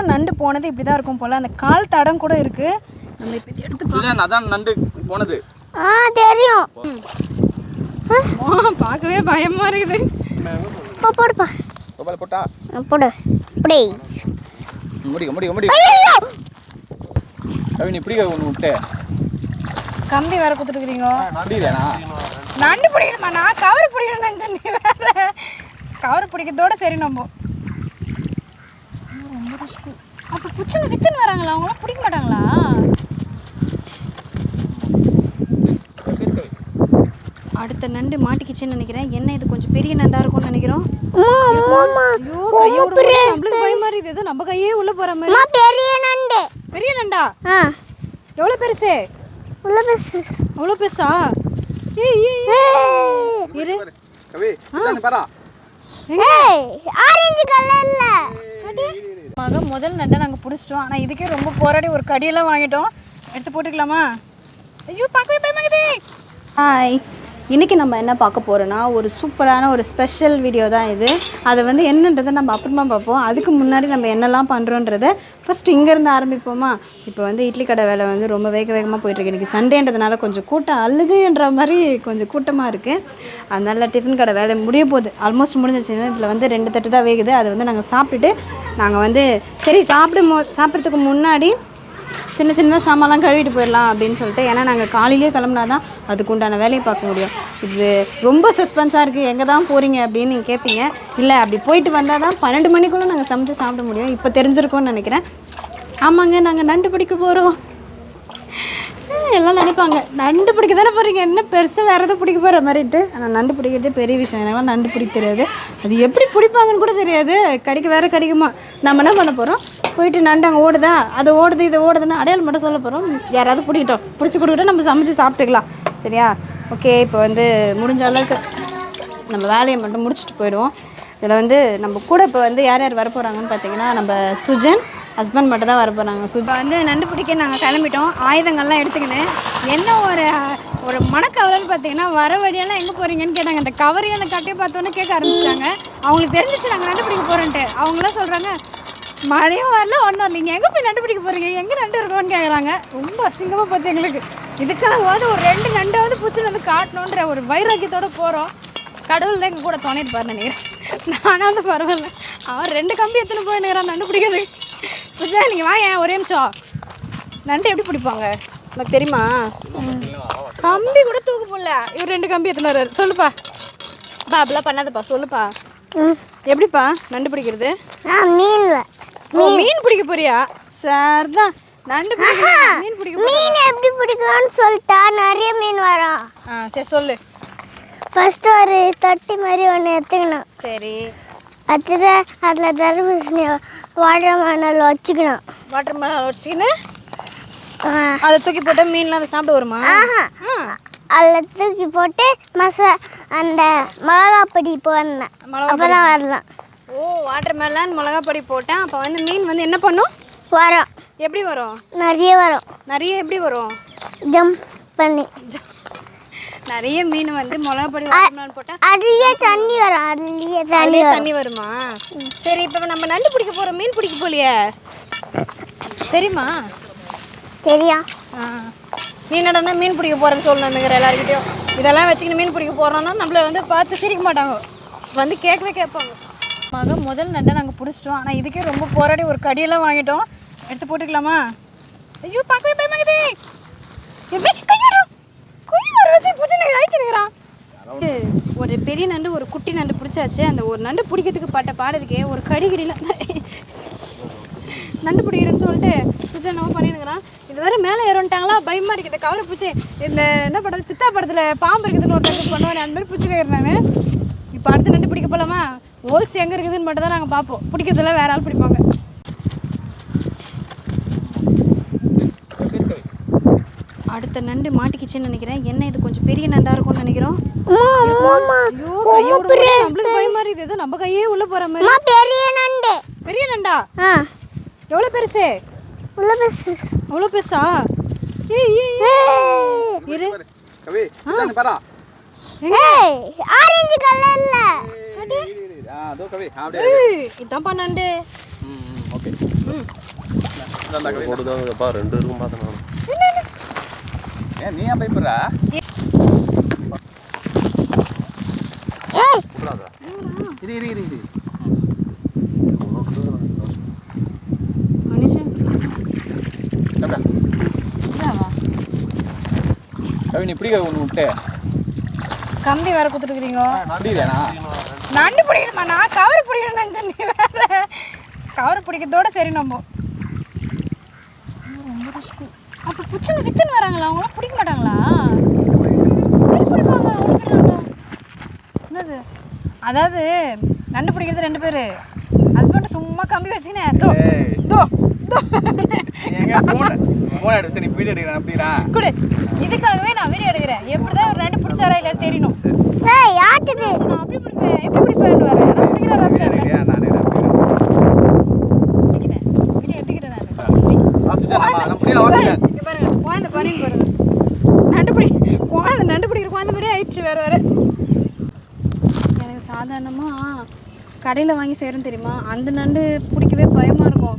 வரைக்கும் நண்டு போனது இப்படி தான் இருக்கும் போல். அந்த கால் தடம் கூட இருக்குது நம்ம இப்போ எடுத்து அதான் நண்டு போனது. ஆ தெரியும். பார்க்கவே பயமாக இருக்குது. போ போடுப்பா. போட்டா? போடு. இப்படி. முடிக்க முடிக்க முடிக்க ஐயோ கவி நீ பிடிக்க ஒன்று விட்டு. கம்பி வேற கொடுத்துருக்குறீங்க. நண்டு பிடிக்கணுமா? நான் கவர் பிடிக்கணும் நினச்சேன் நீ வேற. கவர் பிடிக்கிறதோட சரி நம்ம. அப்போ புச்சுங்க வித்துன்னு வராங்களா? அவங்களாம் பிடிக்க மாட்டாங்களா? அடுத்த நண்டு மாட்டிக்கிச்சுன்னு நினைக்கிறேன். என்ன இது? கொஞ்சம் பெரிய நண்டா இருக்கும்னு நினைக்கிறோம். நம்மளுக்கு பயமா இருக்குது. ஏதோ நம்ம கையே உள்ள போற மாதிரி. அம்மா பெரிய நண்டு. பெரிய நண்டா? ஆ. எவ்வளோ பெருசு? உள்ள பஸ் அவ்வளோ பெருசா? ஏய் ஏய் ஏய். இரு. ஆரஞ்சு கலர்ல மக முதல் நண்டை நாங்கள் பிடிச்சிட்டோம். ஆனால் இதுக்கே ரொம்ப போராடி ஒரு கடியெல்லாம் வாங்கிட்டோம். எடுத்து போட்டுக்கலாமா? ஐயோ பார்க்கவே பயமாகுது. ஹாய் இன்றைக்கி நம்ம என்ன பார்க்க போகிறோன்னா ஒரு சூப்பரான ஒரு ஸ்பெஷல் வீடியோ தான் இது. அதை வந்து என்னன்றதை நம்ம அப்புறமா பார்ப்போம். அதுக்கு முன்னாடி நம்ம என்னெல்லாம் பண்ணுறோன்றத ஃபஸ்ட் இங்கேருந்து ஆரம்பிப்போமா? இப்போ வந்து இட்லி கடை வேலை வந்து ரொம்ப வேக வேகமாக போயிட்டுருக்கு. இன்றைக்கி சண்டேன்றதுனால கொஞ்சம் கூட்டம் அழுதுன்ற மாதிரி கொஞ்சம் கூட்டமாக இருக்குது அதனால் டிஃபன் கடை வேலை முடிய போகுது. ஆல்மோஸ்ட் முடிஞ்சிருச்சுன்னா இதில் வந்து ரெண்டு தட்டு தான் வேகுது. அதை வந்து நாங்கள் சாப்பிட்டுட்டு நாங்கள் வந்து சரி சாப்பிடும் போ சாப்பிட்றதுக்கு முன்னாடி சின்ன சின்ன சாமான்லாம் கழுவிட்டு போயிடலாம் அப்படின்னு சொல்லிட்டு ஏன்னா நாங்கள் காலையிலேயே கிளம்புனா தான் அதுக்கு உண்டான வேலையை பார்க்க முடியும். இது ரொம்ப சஸ்பென்ஸாக இருக்குது எங்கே தான் போகிறீங்க அப்படின்னு நீங்கள் கேட்பீங்க இல்லை அப்படி போயிட்டு வந்தால் தான் பன்னெண்டு மணிக்குள்ளே நாங்கள் சமைச்சு சாப்பிட முடியும். இப்போ தெரிஞ்சிருக்கோன்னு நினைக்கிறேன். ஆமாங்க நாங்கள் நண்டு பிடிக்க போகிறோம் எல்லாம் நினைப்பாங்க. நண்டு பிடிக்க தானே போகிறீங்க என்ன பெருசாக வேறு எதுவும் பிடிக்க போகிற மாதிரிட்டு ஆனால் நண்டு பிடிக்கிறதே பெரிய விஷயம். எனக்குலாம் நண்டு பிடிக்க தெரியாது. அது எப்படி பிடிப்பாங்கன்னு கூட தெரியாது. கடிக்க வேறு கடிக்குமா. நம்ம என்ன பண்ண போகிறோம் போயிட்டு நண்டு அங்கே ஓடுதா? அது ஓடுது இது ஓடுதுன்னு அடையாளம் மட்டும் சொல்ல போகிறோம் யாராவது பிடிக்கிட்டோம் பிடிச்சி கொடுக்கிட்டோம் நம்ம சமைச்சு சாப்பிட்டுக்கலாம். சரியா? ஓகே இப்போ வந்து முடிஞ்ச அளவுக்கு நம்ம வேலையை மட்டும் முடிச்சுட்டு போயிடுவோம். இதில் வந்து நம்ம கூட இப்போ வந்து யார் யார் வர போகிறாங்கன்னு பார்த்தீங்கன்னா நம்ம சுஜன் ஹஸ்பண்ட் மட்டும் தான் வர போகிறாங்க சுஜா வந்து நண்டு பிடிக்க நாங்கள் கிளம்பிட்டோம். ஆயுதங்கள்லாம் எடுத்துக்கின்னு. என்ன ஒரு ஒரு மனக்கவலைன்னு பார்த்தீங்கன்னா வர வழியெல்லாம் எங்கே போகிறீங்கன்னு கேட்டாங்க. அந்த கவரையும் அந்த கட்டையை பார்த்தோன்னே கேட்க ஆரம்பிச்சிட்டாங்க. அவங்களுக்கு தெரிஞ்சிச்சு நாங்கள் நண்டு பிடிக்க போகிறோன்ட்டு அவங்களாம் சொல்கிறாங்க மழையும் வரல ஒன்றும் இல்லை. நீங்கள் எங்கே போய் நண்டு பிடிக்க போகிறீங்க எங்கே நண்டு இருக்கோன்னு கேட்குறாங்க ரொம்ப அசிங்கமாக போச்சு எங்களுக்கு. இதுக்காகவாவது ஒரு ரெண்டு நண்டாவது பிடிச்சி வந்து காட்டணுன்ற ஒரு வைராக்கியத்தோட போகிறோம் கடவுள் தான் எங்கள் கூட துணையிருப்பார் நினைக்கிறேன். நானாவது பரவாயில்ல. அவன் ரெண்டு கம்பி எத்தனை போய் நேரம் நண்டு பிடிக்கிறது. புஜா நீங்கள் வாங்க ஒரே நிமிஷம். நண்டு எப்படி பிடிப்பாங்க? உனக்கு தெரியுமா? கம்பி கூட தூக்கு போடல. இவர் ரெண்டு கம்பி எத்தனை சொல்லுப்பா. பா அப்படிலாம் பண்ணாதப்பா. சொல்லுப்பா. எப்படிப்பா நண்டு பிடிக்கிறது? மீன்ல. மீன் பிடிக்க போறியா? சார் தான். நண்டு பிடிக்க மீன் பிடிக்க மீன் எப்படி பிடிக்கணும்னு சொல்லிட்டா நிறைய மீன் வரும். ஆ சரி சொல்லு. ஃபர்ஸ்ட் ஒரு தொட்டி மாதிரி ஒன்று எடுத்துக்கணும். சரி. அடுத்தது அதில் தர்பூசணி வாழை மணல் வச்சுக்கணும். வாட்டர் மேலே வச்சுக்கின்னு? அதை தூக்கி போட்டால் மீன்லாம் அதை சாப்பிட வருமா? அதில் தூக்கி போட்டு மசா அந்த மிளகா பொடி போடணும். அப்போ தான் வரலாம். ஓ வாட்டர் மேலான் மிளகா பொடி போட்டேன். அப்போ வந்து மீன் வந்து என்ன பண்ணும்? வரும். எப்படி வரும்? நிறைய வரும். நிறைய எப்படி வரும்? ஜம்ப் பண்ணி. நிறைய மீன் வந்து மிளகா பொடி வாட்டர் போட்டால் அதுலயே தண்ணி வரும். அதுலயே தண்ணி தண்ணி வருமா? சரி இப்போ நம்ம நண்டு பிடிக்க போகிறோம் மீன் பிடிக்க போலியே? தெரியுமா? ஆ. நீ என்னடா மீன் பிடிக்க போகிறேன்னு சொல்லணுங்கிற எல்லாருக்கிட்டையும் இதெல்லாம் வச்சுக்கின்னு மீன் பிடிக்க போகிறோன்னா நம்மள வந்து பார்த்து சிரிக்க மாட்டாங்க. வந்து கேட்கவே கேட்பாங்க. மக முதல் நண்டை நாங்கள் பிடிச்சிட்டோம். ஆனால் இதுக்கே ரொம்ப போராடி ஒரு கடியெல்லாம் வாங்கிட்டோம். எடுத்து போட்டுக்கலாமா? ஐயோ பார்க்கவே பயமாகுது எப்படி ஒரு பெரிய நண்டு ஒரு குட்டி நண்டு பிடிச்சாச்சு. அந்த ஒரு நண்டு பிடிக்கிறதுக்கு பட்ட பாடு இருக்கே ஒரு கடிகடியில் நண்டு பிடிக்கிறேன்னு சொல்லிட்டு சுஜன் நம்ம பண்ணிருக்கிறான் இது வேற மேலே ஏறோன்ட்டாங்களா? பயமா இருக்குது. கவரை பூச்சி இந்த என்ன பண்ணுறது சித்தா படத்தில் பாம்பு இருக்குதுன்னு ஒருத்தருக்கு பண்ணுவேன் அந்த மாதிரி பிடிச்சிருக்கிறேன் நான் இப்போ அடுத்து நண்டு பிடிக்க போகலாமா ஹோல்ஸ் எங்கே இருக்குதுன்னு மட்டும் தான் நாங்கள் பார்ப்போம். பிடிக்கிறதுல வேற ஆள் பிடிப்பாங்க. அடுத்த நண்டு மாட்டிக்கிச்சுன்னு நினைக்கிறேன். என்ன இது? கொஞ்சம் பெரிய நண்டா இருக்கும்னு நினைக்கிறோம். நம்மளுக்கு பயமா இருக்குது ஏதோ நம்ம கையே உள்ள போற மாதிரி. பெரிய நண்டு. பெரிய நண்டா? எவ்வளோ பெருசு? உள்ள பஸ் அவ்வளோ பெருசா? ஏய் ஏய். இரு. கவி பாரா. ஆரஞ்சு கலர்ல. அதோ கவி அப்படியே இதான்ப்பா நண்டு. ம் ஓகே. போட்டுதாங்கப்பா ரெண்டு இருக்கும் பார்த்தேன் ஏன் நீ ஏன் பயப்படுற? இரு இரு இரு இரு. இப்படி ஒன்று விட்டு. கம்பி வேற கொடுத்துருக்குறீங்க முடியலண்ணா நண்டு பிடிக்கணுமா? நான் கவர் பிடிக்கணும்னு நீ வேற. கவர் பிடிக்கிறதோட சரி நம்ம. ரொம்ப ரிஸ்க்கு அப்போ புச்சுன்னு வித்துன்னு வராங்களா? அவங்களாம் பிடிக்க மாட்டாங்களா? என்னது? அதாவது நண்டு பிடிக்கிறது ரெண்டு பேர். ஹஸ்பண்ட் சும்மா கம்பி வச்சுக்கினேன் தோ தோ. சரி வீடியோ எடுக்கிறேன் அப்படிடா. குடு. இதுக்காகவே நான் வீடியோ எடுக்கிறேன். எப்படிதான் ஒரு ரெண்டு பிடிச்சாரா இல்லைன்னு தெரியணும். ஏய் யாட்டுது நான் அப்படி பிடிப்பேன். எப்படி பிடிப்பேன்னு வரேன் நான் பிடிக்கிறாரா வீடியோ எடுக்கிறேன் நான் பிடிக்கிறேன் வீடியோ நான் நான். முடியல இங்க பாருங்க குழந்தை. பாருங்க பாருங்க நண்டு பிடி குழந்தை நண்டு பிடிக்கிற குழந்தை மாதிரியே ஆயிடுச்சு வேற வேற. எனக்கு சாதாரணமாக கடையில் வாங்கி செய்கிறேன் தெரியுமா? அந்த நண்டு பிடிக்கவே பயமாக இருக்கும்.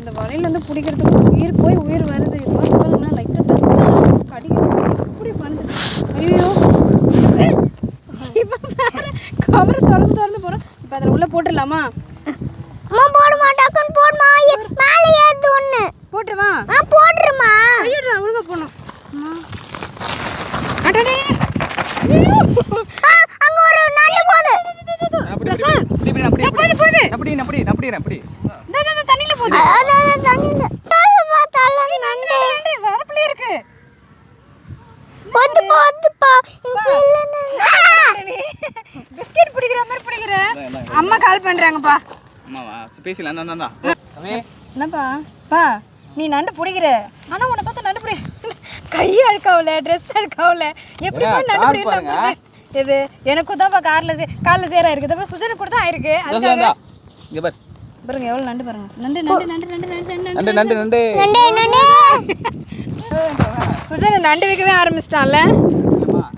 இந்த வலையிலேருந்து பிடிக்கிறதுக்கு உயிர் போய் உயிர் வருது. இது மாதிரி பாருங்க லைட்டாக டச் கடிக்கிறது எப்படி பண்ணுது. ஐயோ. இப்போ கவரை திறந்து திறந்து போகிறோம் இப்போ அதில் உள்ளே போட்டுடலாமா? அம்மா போடுமா டக்குன்னு போடுமா. மேலே ஏத்து ஒன்று போட்டுருவா? ஆ போட்டுருமா. ஐயோடா ஒழுங்கா போகணும் அம்மா. அடடே. அங்க ஒரு நண்டு போகுது அப்படி இப்படி அப்படி போது, போது. அப்படி அப்படி அப்படி அப்படி இந்த, இந்த, இந்த தண்ணியில போகுது. வரப்புல இருக்கு. இங்க இல்லைன்னு பிஸ்கெட் பிடிக்கிற மாதிரி பிடிக்கிற. அம்மா கால் பண்றாங்கப்பா. அம்மாவா? பேசல என்னப்பா? பா நீ நண்டு பிடிக்கிற. ஆனா உன்னை பார்த்து நண்டு பிடி. கை அழுக்காவல ட்ரெஸ் அழுக்காவல. எப்படி நண்டு பாருங்க. இது எனக்கும் தான்ப்பா கார்ல சே காலில் சேரா இருக்குது. சுஜனுக்கு கூட தான் ஆயிருக்கு இங்க பாரு. பாருங்க எவ்வளவு நண்டு பாருங்க. நண்டு நண்டு நண்டு நண்டு நண்டு நண்டு நண்டு நண்டு நண்டு. நண்டு நண்டு. சுஜன் நண்டு. வைக்கவே ஆரம்பிச்சிட்டான்ல?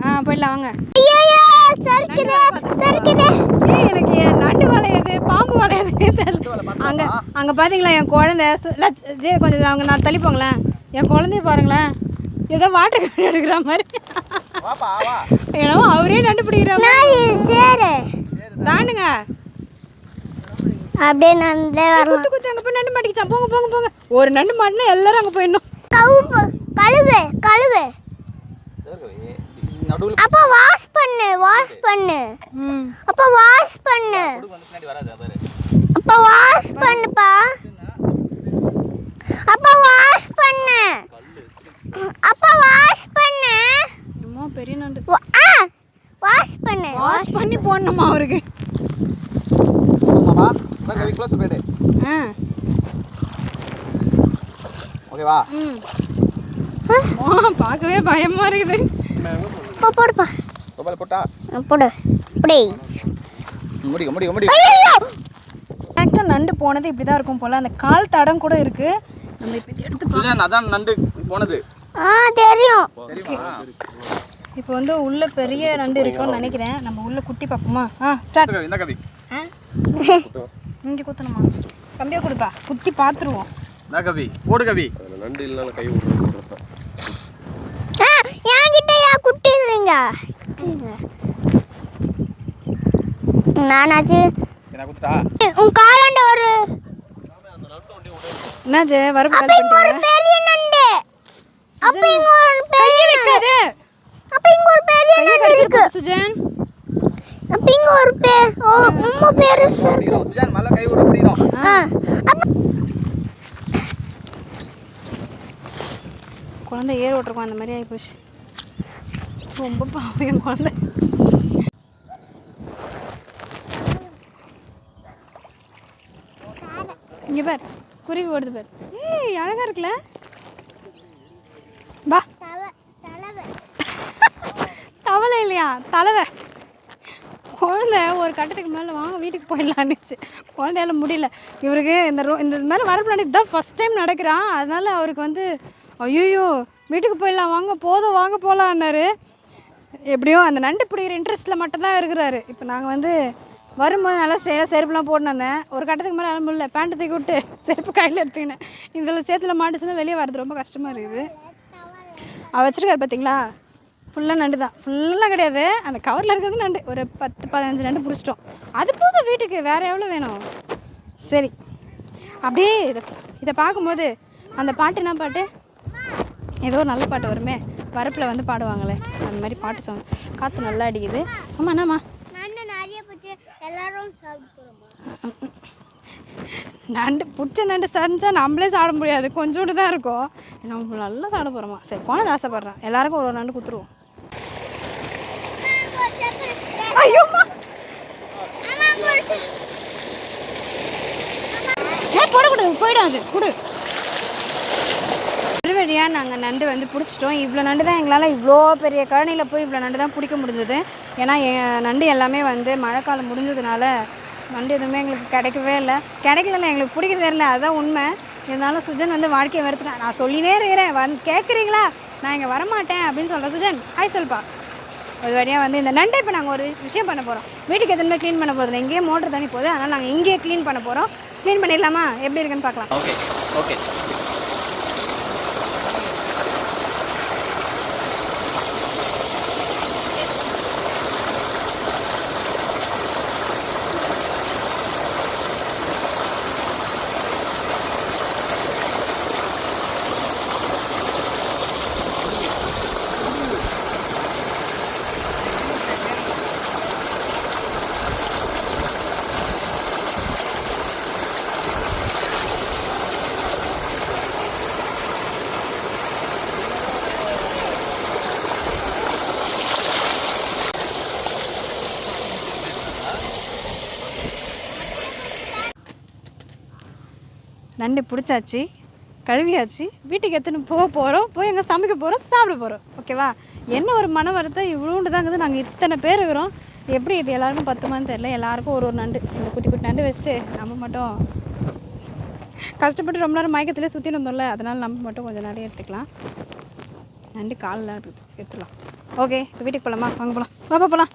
ஆ போயிடலாம் வாங்க. ஐயோ சறுக்குது சறுக்குது ஏய் எனக்கு என் நண்டு வளையுது பாம்பு வளையுது தெரியல. அங்கே அங்கே பார்த்தீங்களா என் குழந்தை? சு- இல்ல, ஜே கொஞ்சம் அவங்க நான் தள்ளி போங்களேன் என் குழந்தைய பாருங்களேன். ஏதோ வாட்டர் கன் எடுக்கிற மாதிரி. என்னவோ அவரே நண்டு பிடிக்கிற மாதிரி தாண்டுங்க அப்படியே நந்தே வரலாம். குத்து குத்து அங்கே போய் நண்டு மாட்டிக்கிச்சான் போங்க போங்க போங்க. ஒரு நண்டு மாட்டினா எல்லாரும் அங்கே போயிடணும். கவுப்பு கழுவு கழுவு. நடுவில் அப்பா வாஷ் பண்ணு வாஷ் பண்ணு. ம். அப்பா வாஷ் பண்ணு. பின்னாடி வராது பாரு அப்பா வாஷ் பண்ணுப்பா. அப்பா வாஷ் பண்ணு. அப்பா வாஷ் பண்ணு. அம்மா பெரிய நண்டு. வா- ஆ வாஷ் பண்ணு வாஷ் பண்ணி போடணுமா அவருக்கு? க்ளோஸ் போயிடு. ஆ. ஓகேவா ம். அம்மா, பார்க்கவே பயமா இருக்குது. போ போடுப்பா. மொபைல் போட்டா? போடு. ப்ளீஸ் முடிக்க முடிக்க முடி ஐயோ கரெக்டாக நண்டு போனது இப்படி தான் இருக்கும் போல். அந்த கால் தடம் கூட இருக்குது நம்ம இப்போ எடுத்து அதான் நண்டு போனது. ஆ தெரியும். தெரியுமா? இப்போ வந்து உள்ள பெரிய நண்டு இருக்கும்னு நினைக்கிறேன். நம்ம உள்ள குட்டி பார்ப்போமா? ஆ ஸ்டார்ட் இந்த கவி ஆ. இங்கே குத்தணுமா? கம்பியை கொடுப்பா. குத்தி பார்த்துருவோம். இந்த கவி? போடு கவி. அதில் நண்டு இல்லைனாலும் கை என்கிட்ட ஏன் குட்டிடுறீங்க நானாச்சு. உன் காலாண்ட ஒரு என்னாச்சு வரப்பு அப்ப இங்க ஒரு பெரிய நண்டு. அப்ப இங்க ஒரு பெரிய நண்டு. அப்ப இங்க ஒரு பெரிய நண்டு இருக்கு. சுஜன். அப்ப இங்க ஒரு பே ஓ ரொம்ப பெருசு சுஜான் மேல கை விட முடியும் ஆ அப்ப குழந்தை ஏர் ஓட்டிருக்கோம் அந்த மாதிரி ஆகிப்போச்சு. ரொம்ப பாவம் என் குழந்தை. இங்கே பார் குருவி ஓடுது பார். ஏய் அழகா இருக்குல்ல? பா தவளை இல்லையா? தலைவை. குழந்தை ஒரு கட்டத்துக்கு மேலே வாங்க வீட்டுக்கு போயிடலான்னுச்சு குழந்தையால முடியல. இவருக்கு இந்த ரோ இந்த மாதிரி வரப்பு நடக்கு தான் ஃபஸ்ட் டைம் நடக்கிறான் அதனால் அவருக்கு வந்து ஐயோ வீட்டுக்கு போயிடலாம் வாங்க போதும் வாங்க போகலான்னாரு எப்படியோ அந்த நண்டு பிடிக்கிற இன்ட்ரெஸ்ட்டில் மட்டும்தான் இருக்கிறாரு. இப்போ நாங்கள் வந்து வரும்போது நல்லா ஸ்டைலாக செருப்புலாம் போட்டு வந்தேன். ஒரு கட்டத்துக்கு மேலே அலம்பு இல்லை பேண்ட்டு தூக்கி விட்டு செருப்பு கையில் எடுத்துக்கினேன். இதில் சேத்துல மாட்டுச்சுன்னா வெளியே வரது ரொம்ப கஷ்டமாக இருக்குது. அவள் வச்சுருக்காரு பார்த்தீங்களா ஃபுல்லாக நண்டு தான். ஃபுல்லாக கிடையாது. அந்த கவரில் இருக்கிறது நண்டு. ஒரு பத்து பதினஞ்சு நண்டு பிடிச்சிட்டோம். அது போதும் வீட்டுக்கு. வேறு எவ்வளோ வேணும்? சரி. அப்படியே இதை இதை பார்க்கும்போது அந்த பாட்டு என்ன பாட்டு? ஏதோ ஒரு நல்ல பாட்டு வருமே. வரப்பில் வந்து பாடுவாங்களே. அந்த மாதிரி பாட்டு சாங் காற்று நல்லா அடிக்குது. ஆமாம் என்னம்மா? நண்டு பிடிச்ச நண்டு செஞ்சா நம்மளே சாப்பிட முடியாது. கொஞ்சோண்டு தான் இருக்கும். நம்ம நல்லா சாப்பிட போகிறோமா சரி போனது ஆசைப்பட்றேன். எல்லாருக்கும் ஒரு ஒரு நண்டு குத்துருவோம் ஐயோம்மா ஏன் போடக்கூடாது போயிடும் அது. கொடு. வழியாக நாங்கள் நண்டு வந்து பிடிச்சிட்டோம். இவ்வளோ நண்டு தான் எங்களால் இவ்வளோ பெரிய கழனியில் போய் இவ்வளோ நண்டு தான் பிடிக்க முடிஞ்சது. ஏன்னா நண்டு எல்லாமே வந்து மழைக்காலம் முடிஞ்சதுனால நண்டு எதுவுமே எங்களுக்கு கிடைக்கவே இல்லை. கிடைக்கல எங்களுக்கு பிடிக்க தெரியல அதுதான் உண்மை. இருந்தாலும் சுஜன் வந்து வாழ்க்கையை வெறுத்துட்டேன் நான் சொல்லினே இருக்கிறேன். வந்து கேட்குறீங்களா நான் இங்கே வரமாட்டேன் அப்படின்னு சொல்கிறேன் சுஜன். ஹாய் சொல்பா. ஒரு வழியாக வந்து இந்த நண்டை இப்போ நாங்கள் ஒரு விஷயம் பண்ண போகிறோம் வீட்டுக்கு எதுவுமே க்ளீன் பண்ண போகிறதில்ல இங்கேயே மோட்டர் தண்ணி போகுது. அதனால் நாங்கள் இங்கேயே க்ளீன் பண்ண போகிறோம் க்ளீன் பண்ணிடலாமா? எப்படி இருக்குன்னு பார்க்கலாம். ஓகே ஓகே நண்டு பிடிச்சாச்சு கழுவியாச்சு வீட்டுக்கு எடுத்துன்னு போக போகிறோம் போய் எங்கே சமைக்க போகிறோம் சாப்பிட போகிறோம் ஓகேவா என்ன ஒரு மன வருத்தம்? இவ்வளோண்டு தாங்குது நாங்கள் இத்தனை பேர் இருக்கிறோம். எப்படி இது எல்லாருக்கும் பத்துமான்னு தெரில எல்லாருக்கும் ஒரு ஒரு நண்டு இந்த குட்டி குட்டி நண்டு வச்சுட்டு நம்ம மட்டும் கஷ்டப்பட்டு ரொம்ப நேரம் மயக்கத்துலேயே சுற்றி வந்தோம்ல அதனால் நம்ம மட்டும் கொஞ்சம் நிறைய எடுத்துக்கலாம். நண்டு காலெலாம் இருக்குது. எடுத்துக்கலாம் ஓகே இப்போ வீட்டுக்கு போகலாமா வாங்க போகலாம் பாப்பா போகலாம்